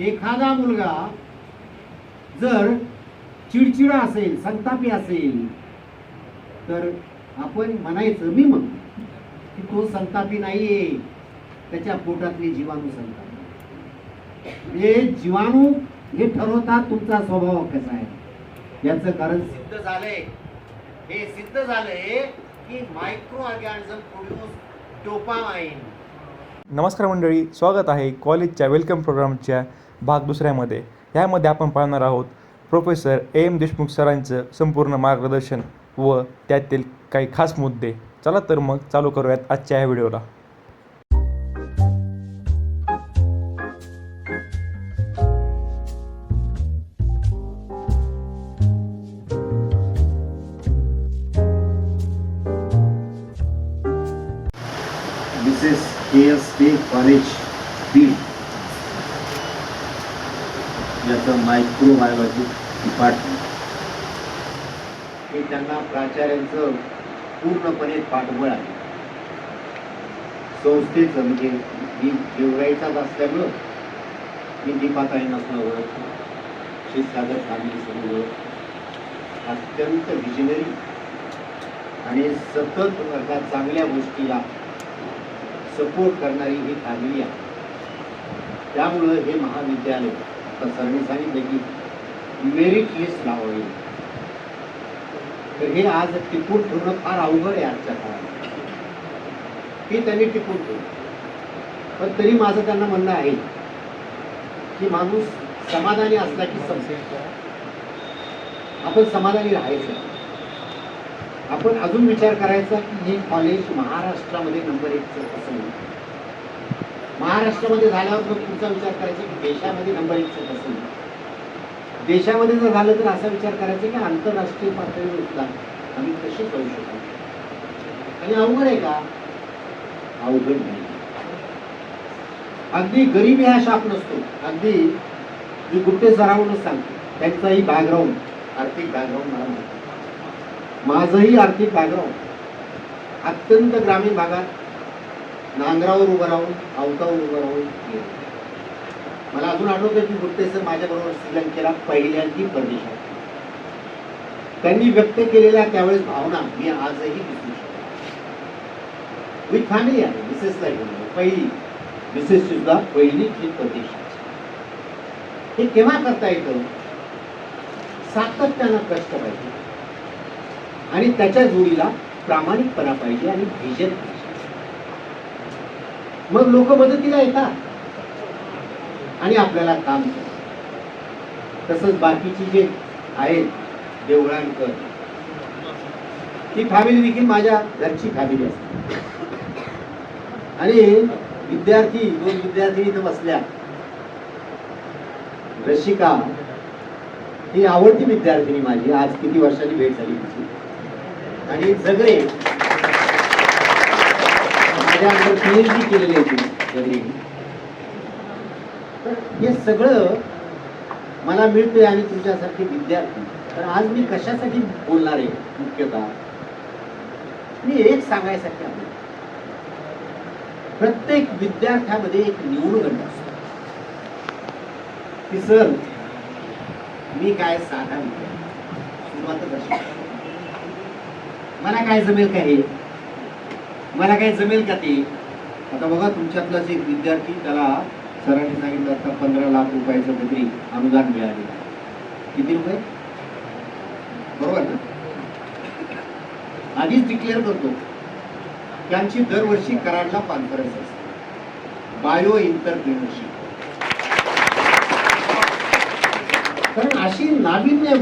एखादा मुलगा जर चिडचिडा असेल संतापी असेल तर आपण म्हणायचं मी म्हणतो की तो संतापी नाहीये. त्याच्या पोटातले जीवाणू संतापी. हे जीवाणू हे ठरवतात तुमचा स्वभाव कसा आहे. याचं कारण सिद्ध झालंय. हे सिद्ध झालंय की मायक्रो ऑर्गॅनिझम प्रोड्यूस डोपामाइन नमस्कार मंडळी स्वागत आहे कॉलेजच्या वेलकम प्रोग्रामच्या भाग दुसऱ्यामध्ये. ह्यामध्ये आपण पाहणार आहोत प्रोफेसर एम देशमुख सरांचं संपूर्ण मार्गदर्शन व त्यातील काही खास मुद्दे. चला तर मग चालू करूयात आजच्या ह्या व्हिडिओला. मायक्रोबायोलॉजी डिपार्टमेंट हे त्यांना प्राचार्यांचं पूर्णपणे पाठबळ आहे. संस्थेचं म्हणजे मी देवराईचाच असल्यामुळं मी दीपाताई नसणं ओळखतो श्री सागर फॅमिली समोर ओळखतो अत्यंत विजनरी आणि सतत वर्गात चांगल्या गोष्टीला सपोर्ट करणारी ही फॅमिली आहे. त्यामुळं हे महाविद्यालय आता सरांनी सांगितलं की मेरिट लिस्ट लावावी तर हे आज टिकून ठेवणं फार अवघड आहे आजच्या काळात. हे त्यांनी टिकून ठेवलं. पण तरी माझं त्यांना म्हणणं आहे की माणूस समाधानी असला की संपते आपण समाधानी राहायचं. आपण अजून विचार करायचा की हे कॉलेज महाराष्ट्रामध्ये नंबर एकचं असं महाराष्ट्रामध्ये झाल्यावर मग पुढचा विचार करायचा की देशामध्ये नंबर एक कसं देशामध्ये जर झालं तर असा विचार करायचा की आंतरराष्ट्रीय पातळीवर सुद्धा आम्ही कशी करू शकतो आणि अवघड आहे का? अवघड नाही. अगदी गरीबी हा शाप नसतो. अगदी मी गुप्ते सरावूनच सांगतो. त्यांचाही बॅकग्राऊंड आर्थिक बॅकग्राऊंड मला माहिती माझंही आर्थिक बॅकग्राऊंड अत्यंत ग्रामीण भागात नांगरावर उभं राहून अवतावर उभं राहून मला अजून आठवतं की गुप्ते सर माझ्याबरोबर श्रीलंकेला पहिल्यांदी परदेशात त्यांनी व्यक्त केलेल्या त्यावेळेस भावना मी आजही दिसू शकतो. विथ फॅमिली आहे मिसेसला घेऊन पहिली मिसेस सुद्धा पहिली जी परदेशात हे केव्हा करता येतं? सातत्यानं कष्ट पाहिजे. आणि त्याच्या जोडीला प्रामाणिकपणा पाहिजे आणि व्हिजन पाहिजे. मग लोक मदतीला येतात. आणि आपल्याला काम तसंच बाकीची जे आहेत देवळांकर ती फॅमिली देखील माझ्या घरची फॅमिली असते आणि विद्यार्थी दोन विद्यार्थी इथं बसल्या. रशिका ही आवडती विद्यार्थिनी माझी. आज किती वर्षांनी भेट झाली तिची. आणि जगरे माझ्या अंदर पीएचडी केलेली आहे तिने, जगरे तर हे सगळं मला मिळतंय आणि तुमच्यासारखे विद्यार्थी. तर आज मी कशासाठी बोलणार आहे मुख्यतः? मी एक सांगायसाठी आहे प्रत्येक विद्यार्थ्यामध्ये एक निवडणूक असतो. की सर मी काय साधा सुरुवातच अशी. मला काय जमेल का हे? मला काही जमेल का ते? आता बघा तुमच्यातलाच एक विद्यार्थी त्याला सरांनी सांगितलं आता पंधरा लाख रुपयाचं काहीतरी अनुदान मिळालेलं किती रुपये? बरोबर ना? आधीच डिक्लेअर करतो. त्यांची दरवर्षी कराडला कॉन्फरन्स असते. बायो इंटरप्रिनरशिप कारण अशी नाविन्य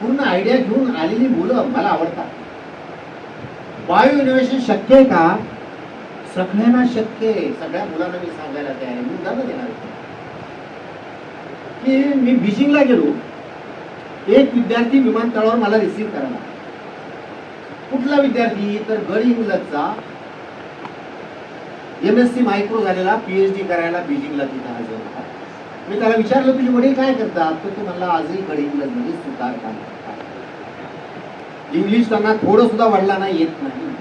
पूर्ण आयडिया घेऊन आलेली मुलं मला आवडतात. बायो इनोव्हेशन शक्य आहे का? सगळ्यांना शक्य आहे. सगळ्या मुलांना मी सांगायला तयार आहे. मी उदाहरण देणार की मी बीजिंगला गेलो. एक विद्यार्थी विमानतळावर मला रिसीव्ह करायला कुठला विद्यार्थी? तर गड इंग्लजचा एम एस सी मायक्रो झालेला पीएचडी करायला बीजिंगला तिथं हजर होता. मी त्याला विचारलं तुझे वडील काय करतात? तर तो म्हणला आजही गड इंग्लजमध्ये सुतार काम करतात. इंग्लिश त्यांना थोडं सुद्धा वडिलांना येत नाही.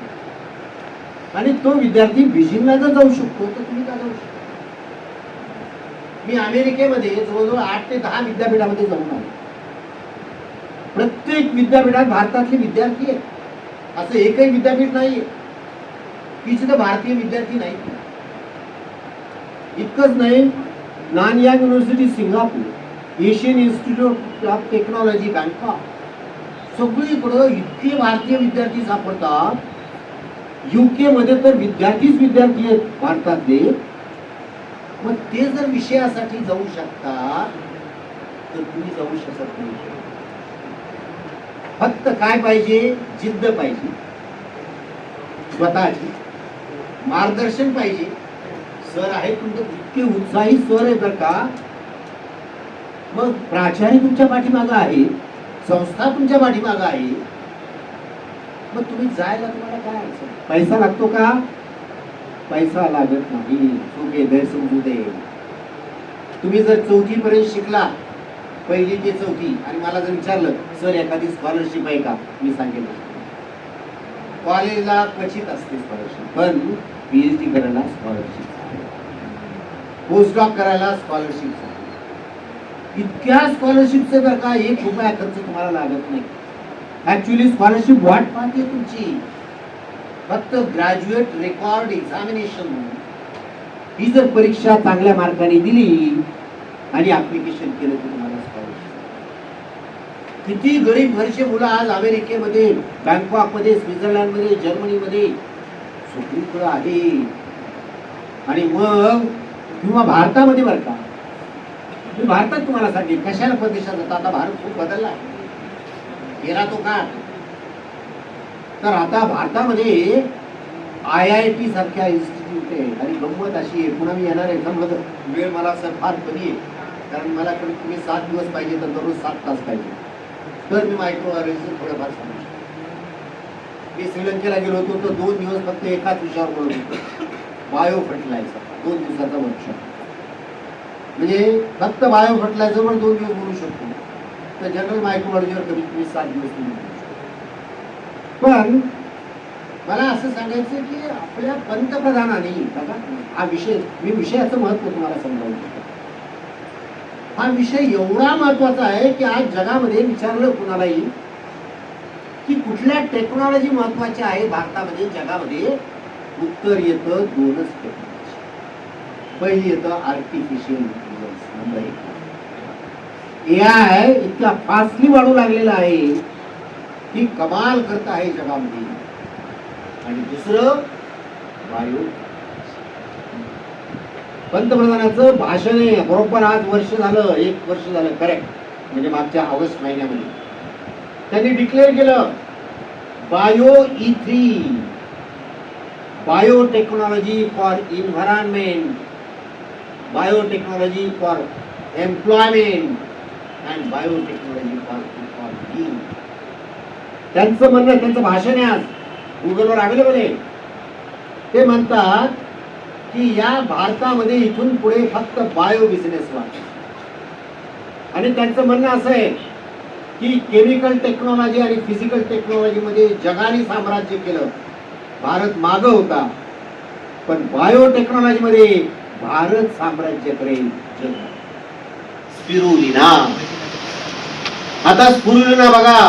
आणि तो विद्यार्थी बीजिंगला जर जाऊ शकतो तर तुम्ही का जाऊ शकता? मी अमेरिकेमध्ये जवळजवळ आठ ते दहा विद्यापीठामध्ये जाऊन आलो. प्रत्येक विद्यापीठात भारतातले विद्यार्थी आहेत. असं एकही विद्यापीठ नाहीये. की तर भारतीय विद्यार्थी नाही इतकंच नाही Nanyang University Singapore Asian Institute of Technology Bangkok सगळीकडं इतके भारतीय विद्यार्थी सापडतात. युके मध्ये तर विद्यार्थीच विद्यार्थी आहेत भारतातले. मग ते जर विषयासाठी जाऊ शकतात तर तुम्ही जाऊ शकत नाही. फक्त काय पाहिजे? जिद्द पाहिजे. स्वतःची. मार्गदर्शन पाहिजे. सर आहेत तुमचे इतके उत्साही सर आहे बरं का. मग प्राचार्य तुमच्या पाठीमागं आहे. संस्था तुमच्या पाठीमागं आहे. मग तुम्ही जायला तुम्हाला काय अडचण? पैसा लागतो का? पैसा लागत नाही. चुके गैरसमजू दे. तुम्ही जर चौथी पर्यंत शिकला पहिली ते चौथी आणि मला जर विचारलं सर एखादी स्कॉलरशिप आहे का? मी सांगेन. कॉलेजला क्वचित असते स्कॉलरशिप पण पी एच डी करायला स्कॉलरशिप पोस्ट करायला स्कॉलरशिप इतक्या स्कॉलरशिपचं जर का एक रुपया खर्च तुम्हाला लागत नाही. ऍक्च्युली स्कॉलरशिप वाट पाहते तुमची. फक्त ग्रॅज्युएट रेकॉर्ड एक्झामिनेशन ही जर परीक्षा चांगल्या मार्काने दिली आणि ऍप्लिकेशन केलं तर तुम्हाला स्कॉलरशिप किती गरीब घरचे मुलं आज अमेरिकेमध्ये बँकॉकमध्ये स्वित्झर्लंडमध्ये जर्मनीमध्ये सगळीकडे आहे. आणि मग किंवा भारतामध्ये बरं का मी भारतात तुम्हाला सांगेन कशाला परदेशात जातो? आता भारत खूप बदलला गेला तो का तर आता भारतामध्ये आय आय टी सारख्या इन्स्टिट्यूट आहे आणि गंमत अशी आहे पुन्हा मी येणार आहे समजा वेळ मला सर फार कमी आहे. कारण मला कमीत कमी सात दिवस पाहिजे तर दररोज सात तास पाहिजे. तर मी मायक्रो ऑर्गॅनिझम थोडंफार सांगू शकतो मी श्रीलंकेला गेलो होतो तर दोन दिवस फक्त एकाच विषयावर बोलत होतो. बायो फर्टिलायझर दोन दिवसाचा वर्कशॉप म्हणजे फक्त बायो फर्टिलायझरवर दोन दिवस बोलू शकतो तर जनरल मायक्रोलॉजीवर कमीत कमी सात दिवस तुम्ही पण मला असं सांगायचं की आपल्या पंतप्रधानांनी बघा हा विषय मी विषयाचं महत्त्व तुम्हाला समजावून देतो. हा विषय एवढा महत्त्वाचा आहे की आज जगामध्ये विचारलं कुणालाही की कुठल्या टेक्नॉलॉजी महत्वाची आहे भारतामध्ये जगामध्ये उत्तर येतं दोनच टेक्नॉलॉजी पहिली येतं आर्टिफिशियल इंटेलिजन्स नंबर एक. ए आय इतका फास्टली वाढू लागलेला आहे की कमाल करत आहे जगामध्ये. आणि दुसरं वायू. पंतप्रधानाचं भाषण आहे बरोबर आज वर्ष झालं एक वर्ष झालं करेक्ट म्हणजे मागच्या ऑगस्ट महिन्यामध्ये. त्यांनी डिक्लेअर केलं bio E three biotechnology for environment biotechnology for employment and biotechnology for economy त्यांचं म्हणणं त्यांचं भाषण आहे आज. गुगलवर अवेलेबल आहे. ते म्हणतात की या भारतामध्ये इथून पुढे फक्त बायो बिझनेस वाढ आणि त्यांचं म्हणणं असं आहे की केमिकल टेक्नॉलॉजी आणि फिजिकल टेक्नॉलॉजी मध्ये जगाने साम्राज्य केलं. भारत माग होता. पण बायोटेक्नॉलॉजीमध्ये मध्ये भारत साम्राज्य स्पिरुलिना. आता स्पिरुलिना बघा.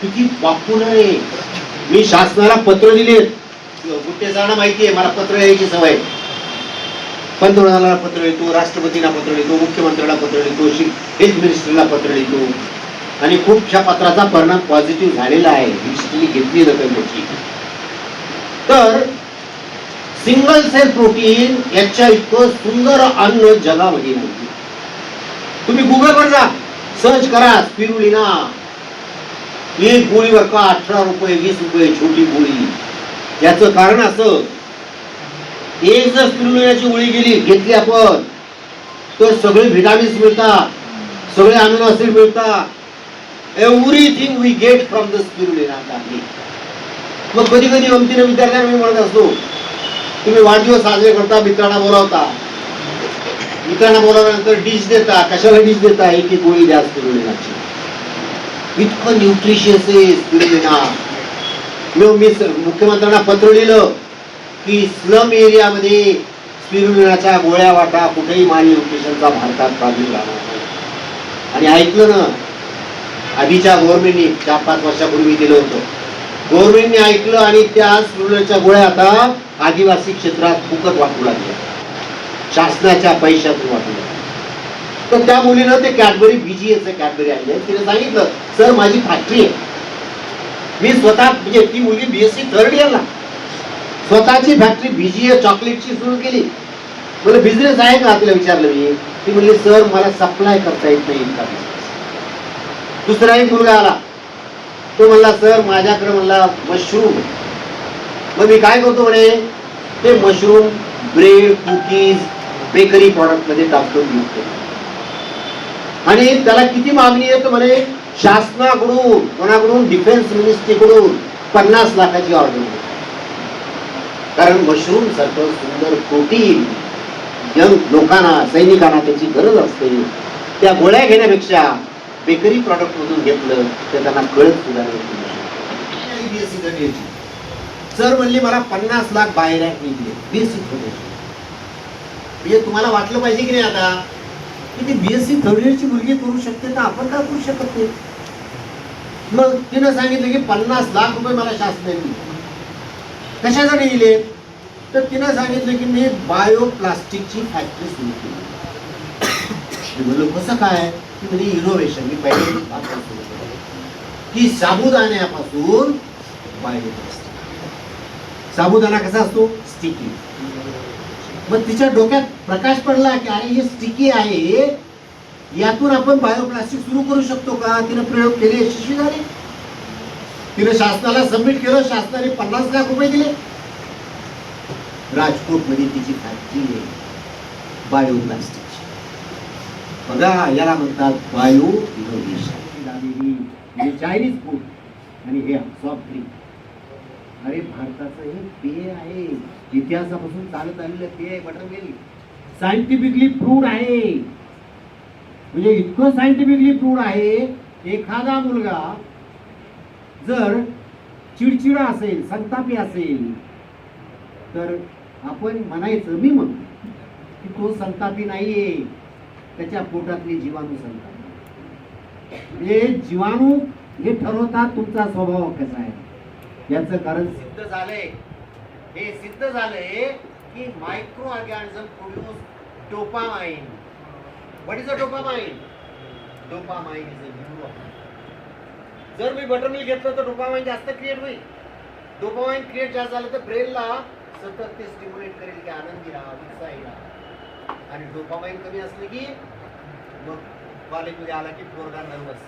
किती पॉप्युलर आहे. मी शासनाला पत्र दिलेत कुठे जाणं माहितीये मला पत्र लिहायची सवय. पंतप्रधानाला पत्र लिहितो राष्ट्रपतींना पत्र लिहितो मुख्यमंत्र्याला पत्र लिहितो हेल्थ मिनिस्टरला पत्र लिहितो. आणि खूपशा पत्राचा परिणाम पॉझिटिव्ह झालेला आहे. हिस्ट्री घेतली जाते त्याची. तर सिंगल सेल प्रोटीन याच्या इतकं सुंदर अन्न जगामध्ये नाही. तुम्ही गुगलवर जा. सर्च करा स्पिरुलिना एक गोळीवर का अठरा रुपये वीस रुपये छोटी गोळी. याचं कारण असं एक जर स्पिरुलिनाची गोळी गेली घेतली आपण तर सगळे व्हिटामिन्स मिळतात सगळे अमिनो ऍसिड मिळतात. Everything we get from the spirulina मग कधी कधी गमतीने विद्यार्थ्यांना मी म्हणत असतो तुम्ही वाढदिवस साजरे करता मित्रांना बोलावता. मित्रांना बोलावल्यानंतर डिश देता. कशाला डिश देता? एक एक गोळी द्या स्पिरुलिनाची इतकं न्यूट्रिशियस आहे स्पिरुलिना मी मी मुख्यमंत्र्यांना पत्र लिहिलं की स्लम एरियामध्ये स्पिरुलिनाच्या गोळ्या वाटा कुठेही माल न्यूट्रिशनचा भारतात प्रादुर्भाव राहणार नाही. आणि ऐकलं ना आधीच्या गव्हर्नमेंटनी चार पाच वर्षापूर्वी दिलं होतं. गव्हर्नमेंटने ऐकलं आणि त्या स्पिरुलिनाच्या गोळ्या आता आदिवासी क्षेत्रात फुकट वाटू लागल्या शासनाच्या पैशातून वाटू लागल्या तर त्या मुलीनं ते कॅडबरी बीजीएचं कॅडबरी आणले तिने सांगितलं सर माझी फॅक्टरी आहे. मी स्वतः म्हणजे ती मुलगी बीएससी थर्ड इयरला स्वतःची फॅक्टरी बीजीए चॉकलेटची सुरू केली. मला बिझनेस आहे का? तिला विचारलं मी. ती म्हणली सर मला सप्लाय करता येत नाही इतका business." दुसरा एक मुलगा आला. तो म्हणला सर माझ्याकडे म्हणला मशरूम. मग मी काय करतो म्हणे? ते मशरूम ब्रेड कुकीज बेकरी प्रॉडक्टमध्ये टाकतो विकतो आणि त्याला किती मागणी येतो म्हणे शासनाकडून कोणाकडून डिफेन्स मिनिस्ट्रीकडून पन्नास लाखाची ऑर्डर कारण मशरूम सारखं सुंदर प्रोटीन यंग लोकांना सैनिकांना त्याची गरज असते. त्या गोळ्या घेण्यापेक्षा बेकरी प्रॉडक्ट मधून घेतलं तर त्यांना कळत सुद्धा नाही. जर सर म्हणली मला पन्नास लाख बाहेर निघले बीएससी थर्ड इयर म्हणजे तुम्हाला वाटलं पाहिजे की नाही आता? की ती बीएससी थर्ड इयरची मुलगी करू शकते तर आपण का करू शकत नाही? मग तिनं सांगितलं की पन्नास लाख रुपये मला शासनाने दिले. कशासाठी दिले? तर तिनं सांगितलं की मी बायो प्लास्टिकची फॅक्टरी सुरू केली. म्हणलं कसं काय? की म्हणजे इनोव्हेशन मी पहिले सुरू केलं. की साबुदाण्यापासून बायोप्लास्टिक. साबुदाणा कसा असतो? स्टिकी मग तिच्या डोक्यात प्रकाश पडला की अरे हे स्टिकी आहे. यातून आपण बायोप्लास्टिक सुरू करू शकतो का? तिनं प्रयोग केले यशस्वी झाले तिनं शासनाला सबमिट केलं शासनाने पन्नास लाख रुपये दिले. राजकोटमध्ये तिची फॅक्टरी आहे. बायोप्लास्टिकची बघा याला म्हणतात बायो इनोव्हेशन चायनीज फूड आणि हे सॉफ्ट ड्रिंक अरे भारताचं हे पेय आहे. इतिहासापासून चालत आलेलं पेय आहे बटर मिल्क सायंटिफिकली प्रूड आहे. म्हणजे इतकं सायंटिफिकली प्रूड आहे एखादा मुलगा जर चिडचिडा असेल संतापी असेल तर आपण म्हणायचं मी म्हणतो की तो संतापी नाहीये. त्याच्या पोटातले जीवाणू संतापी. म्हणजे जीवाणू हे ठरवतात तुमचा स्वभाव कसा आहे. याचं कारण सिद्ध झालंय. हे सिद्ध झालंय की micro organism produce dopamine what is a dopamine dopamine is a neuron जर मी बटर मिल्क घेतलं तर डोपामाइन जास्त क्रिएट होईल. डोपामाइन क्रिएट जास्त झालं तर ब्रेनला सतत ते स्टिम्युलेट करेल की आनंदी राहा उत्साही राहा आणि डोपामाइन कमी असलं की मग कॉलेजमध्ये आला की पोरगा नर्वस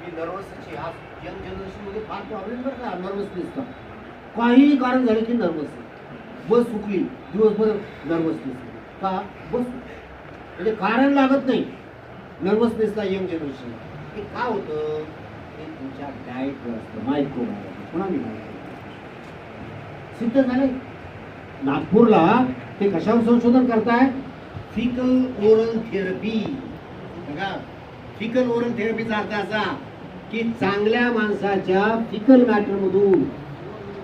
मी नर्वसची आज यंग जनरेशनमध्ये फार प्रॉब्लेम बरं का नर्वसनेसचा काहीही कारण झालं की नर्वस बस सुटली दिवसभर नर्वसनेस का? बस. म्हणजे कारण लागत नाही. नर्वसनेसला यंग जनरेशन हे का होतं? ते तुमच्या डाएटवर असतं मायक्रो कोणाने सिद्ध झाले नागपूरला ते कशावर संशोधन करताय? फिकल ओरल थेरपी बघा फिकल ओरल थेरपीचा अर्थ असा की चांगल्या माणसाच्या फिकल मॅटरमधून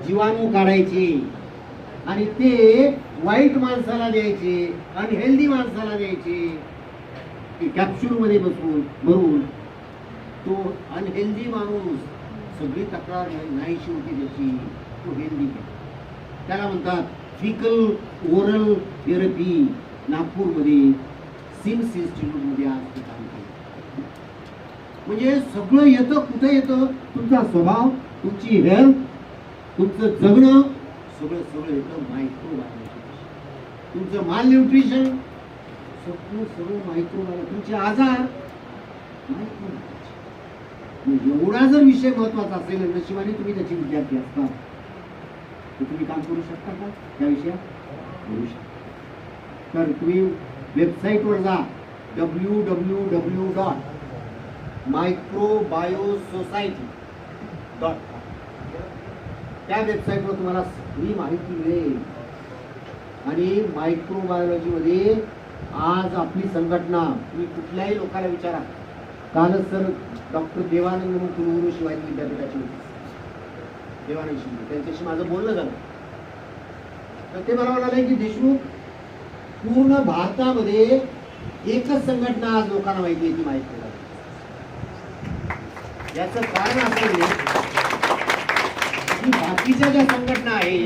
जीवाणू काढायचे आणि ते वाईट माणसाला द्यायचे अनहेल्दी माणसाला द्यायचे. कॅप्सूलमध्ये बसून भरून तो अनहेल्दी माणूस सगळी तक्रार नाहीशी होती त्याची. तो हेल्दी त्याला म्हणतात फिकल ओरल थेरपी नागपूरमध्ये सिम्स इन्स्टिट्यूटमध्ये आज ते काम केलं. म्हणजे सगळं येतं कुठं येतं? तुमचा स्वभाव तुमची हेल्थ तुमचं जगणं सगळं सगळं येतं मायक्रो तुमचं माल न्यूट्रिशन सगळं सगळं मायक्रो तुमचे आजार मायक्रो एवढा जर विषय महत्त्वाचा असेल नशिबाने तुम्ही त्याचे विद्यार्थी असता. तर तुम्ही काम करू शकता का? त्या विषयात करू शकता. तर तुम्ही वेबसाईटवर जा. W W W dot microbio society dot त्या वेबसाईटवर तुम्हाला सगळी माहिती मिळेल. आणि मायक्रोबायोलॉजीमध्ये आज आपली संघटना तुम्ही कुठल्याही लोकांना विचारा. कालच सर डॉक्टर देवानंद म्हणून कुलगुरू शिवाजी विद्यापीठाचे होते. देवानंद शिंदे. त्यांच्याशी माझं बोलणं झालं. तर ते मला म्हणाले की देशमुख पूर्ण भारतामध्ये एकच संघटना आज लोकांना माहिती आहे ती माहिती याचं कारण असं की बाकीच्या ज्या संघटना आहे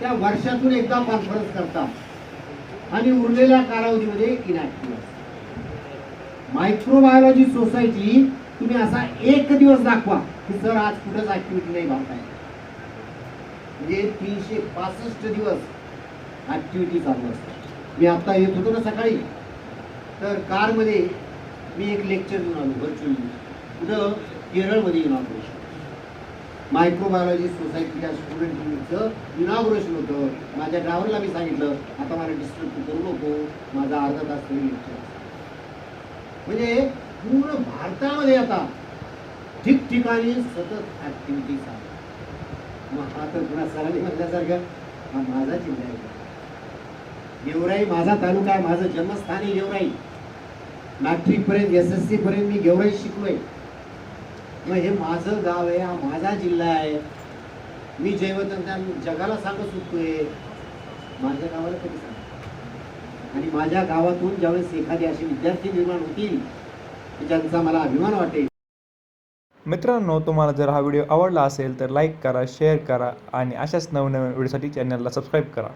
त्या वर्षातून एकदा कॉन्फरन्स करतात. आणि उरलेल्या कालावधीमध्ये इनॅक्टिव्ह मायक्रोबायोलॉजी सोसायटी तुम्ही असा एक दिवस दाखवा की सर आज कुठंच ऍक्टिव्हिटी नाही भारताय म्हणजे तीनशे पासष्ट दिवस ऍक्टिव्हिटी चालू असतात. मी आता येत होतो ना सकाळी. तर कारमध्ये मी एक लेक्चर घेऊन आलो व्हर्च्युअली कुठं केरळमध्ये इनॉग्रेशन मायक्रोबायोलॉजी सोसायटीच्या स्टुडंटचं इनॉग्रेशन होतं. माझ्या ड्रायव्हरला मी सांगितलं आता मला डिस्टर्ब करू नको. माझा अर्धा तास तरी लेक्चर म्हणजे पूर्ण भारतामध्ये आता ठिकठिकाणी सतत ऍक्टिव्हिटीज चालू मग हा तर पुन्हा सरांनी म्हटल्यासारखं हा माझा जिल्हा आहे. गेवराई माझा तालुका आहे. माझं जन्मस्थान आहे गेवराई. मॅट्रिक पर्यंत एस एस सी पर्यंत मी गेवराई आहे मग हे माझं गाव आहे हा माझा जिल्हा आहे. मी जैवतंत्रज्ञान जगाला सांगत सुटतोय. माझ्या गावाला कधी सांग आणि माझ्या गावातून ज्यावेळेस एखादे असे विद्यार्थी निर्माण होतील ज्यांचा मला अभिमान वाटेल. मित्रांनो तुम्हाला जर हा व्हिडिओ आवडला असेल तर लाईक करा शेअर करा आणि अशाच नवनवीन व्हिडिओसाठी चॅनलला सबस्क्राईब करा.